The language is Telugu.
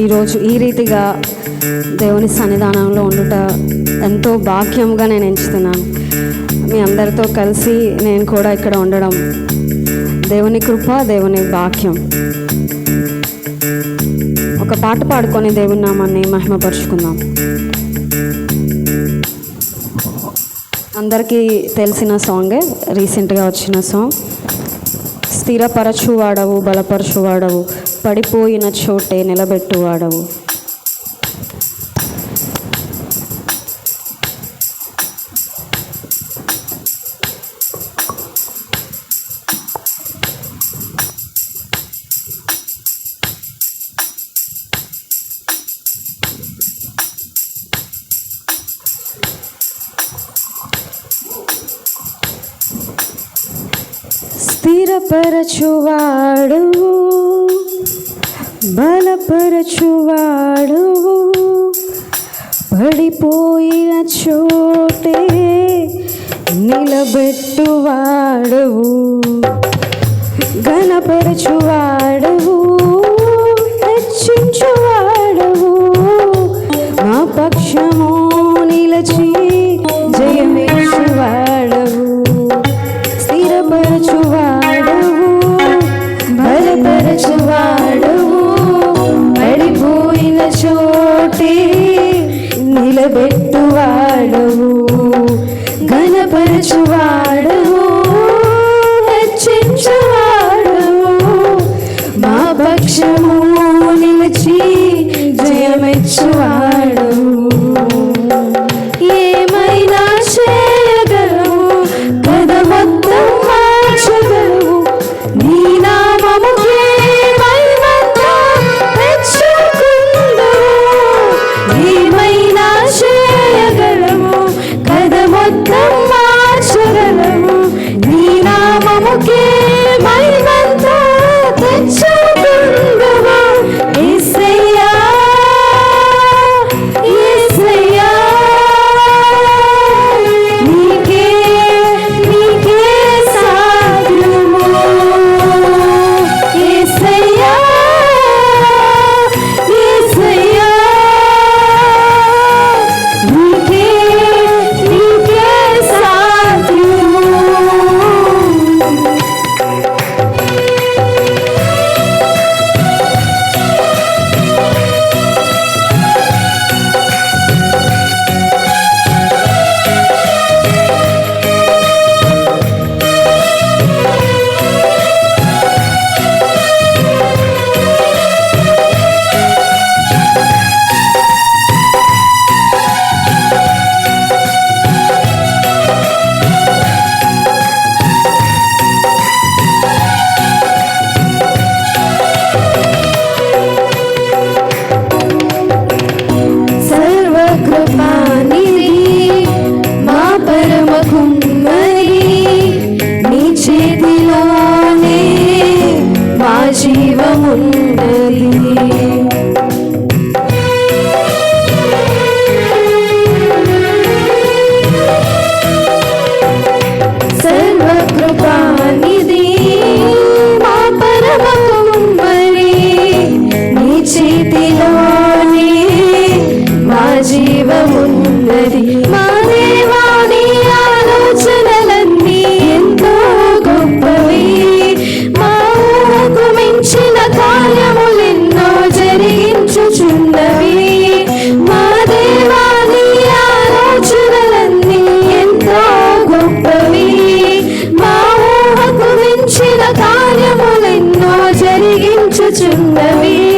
ఈరోజు ఈ రీతిగా దేవుని సన్నిధానంలో ఉండుట ఎంతో భాగ్యంగా నేను ఎంచుతున్నాను. మీ అందరితో కలిసి నేను కూడా ఇక్కడ ఉండడం దేవుని కృప దేవుని భాగ్యం. ఒక పాట పాడుకొని దేవుని నామాన్ని మహిమపరుచుకుందాం. అందరికీ తెలిసిన సాంగే రీసెంట్గా వచ్చిన సాంగ్. స్థిరపరచువాడవు బలపరచువాడవు. పడిపోయిన చోటే నిలబెట్టువాడవు. స్థిరపరచువాడు బలపరచువాడువు పడిపోయిన చోటే నిలబెట్టువాడవు. గణపరచువాడవు భద్రపరచువాడు చిన్నవి